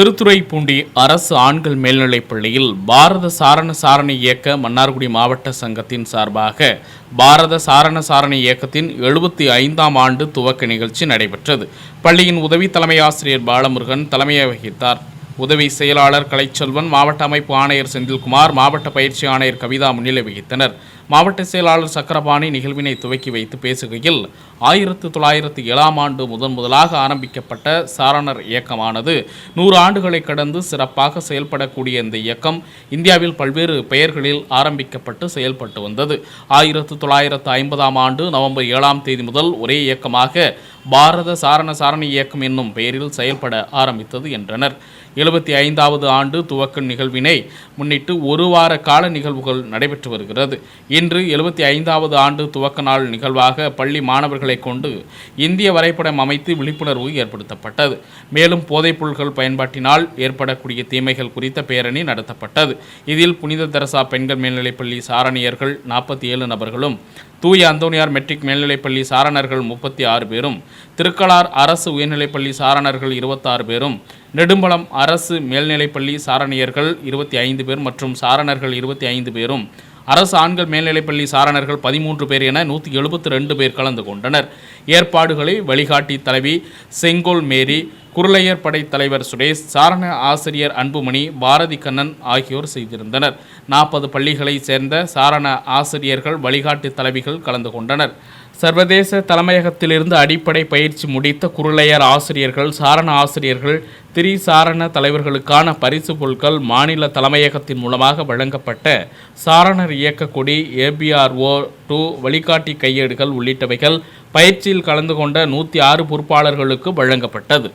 திருத்துறைப்பூண்டி அரசு ஆண்கள் மேல்நிலைப் பள்ளியில் பாரத சாரண சாரணை இயக்க மன்னார்குடி மாவட்ட சங்கத்தின் சார்பாக பாரத சாரண சாரணை இயக்கத்தின் எழுபத்தி ஐந்தாம் ஆண்டு துவக்க நிகழ்ச்சி நடைபெற்றது. பள்ளியின் உதவி தலைமை ஆசிரியர் பாலமுருகன் தலைமையை வகித்தார். உதவி செயலாளர் கலைச்செல்வன் மாவட்ட அமைப்பு ஆணையர் செந்தில்குமார் மாவட்ட பயிற்சி ஆணையர் கவிதா முன்னிலை வகித்தனர். மாவட்ட செயலாளர் சக்கரபாணி நிகழ்வினை துவக்கி வைத்து பேசுகையில் ஆயிரத்து தொள்ளாயிரத்து ஏழாம் ஆண்டு முதன் முதலாக ஆரம்பிக்கப்பட்ட சாரணர் இயக்கமானது நூறு ஆண்டுகளை கடந்து சிறப்பாக செயல்படக்கூடிய இந்த இயக்கம் இந்தியாவில் பல்வேறு பெயர்களில் ஆரம்பிக்கப்பட்டு செயல்பட்டு வந்தது. ஆயிரத்து தொள்ளாயிரத்து ஐம்பதாம் ஆண்டு நவம்பர் ஏழாம் தேதி முதல் ஒரே இயக்கமாக பாரத சாரண சாரணி இயக்கம் என்னும் பெயரில் செயல்பட ஆரம்பித்தது என்றனர். எழுபத்தி ஐந்தாவது ஆண்டு துவக்க நிகழ்வினை முன்னிட்டு ஒரு வார கால நிகழ்வுகள் நடைபெற்று வருகிறது. இன்று எழுபத்தி ஐந்தாவது ஆண்டு துவக்க நாள் நிகழ்வாக பள்ளி மாணவர்களை கொண்டு இந்திய வரைபடம் அமைத்து விழிப்புணர்வு ஏற்படுத்தப்பட்டது. மேலும் போதைப்பொருட்கள் பயன்பாட்டினால் ஏற்படக்கூடிய தீமைகள் குறித்த பேரணி நடத்தப்பட்டது. இதில் புனித தெரசா பெண்கள் மேல்நிலைப்பள்ளி சாரணியர்கள் நாற்பத்தி ஏழு நபர்களும் தூய அந்தோனியார் மெட்ரிக் மேல்நிலைப்பள்ளி சாரணர்கள் முப்பத்தி ஆறு பேரும் திருக்கலார் அரசு உயர்நிலைப்பள்ளி சாரணர்கள் இருபத்தாறு பேரும் நெடும்பலம் அரசு மேல்நிலைப்பள்ளி சாரணியர்கள் இருபத்தி ஐந்து பேர் மற்றும் சாரணர்கள் இருபத்தி ஐந்து பேரும் அரசு ஆண்கள் மேல்நிலைப்பள்ளி சாரணர்கள் பதிமூன்று பேர் என நூற்றி எழுபத்தி ரெண்டு பேர் கலந்து கொண்டனர். ஏற்பாடுகளை வழிகாட்டி தலைவி செங்கோல் மேரி குருளையர் படை தலைவர் சுரேஷ் சாரண ஆசிரியர் அன்புமணி பாரதி கண்ணன் ஆகியோர் செய்திருந்தனர். நாற்பது பள்ளிகளைச் சேர்ந்த சாரண ஆசிரியர்கள் வழிகாட்டி தலைவிகள் கலந்து கொண்டனர். சர்வதேச தலைமையகத்திலிருந்து அடிப்படை பயிற்சி முடித்த குருளையர் ஆசிரியர்கள் சாரண ஆசிரியர்கள் திரி சாரண தலைவர்களுக்கான பரிசு பொருட்கள் மாநில தலைமையகத்தின் மூலமாக வழங்கப்பட்ட சாரணர் இயக்கக்கொடி ஏபிஆர்ஓ டூ வழிகாட்டி கையேடுகள் உள்ளிட்டவைகள் பயிற்சியில் கலந்து கொண்ட நூற்றி ஆறு பொறுப்பாளர்களுக்கு வழங்கப்பட்டது.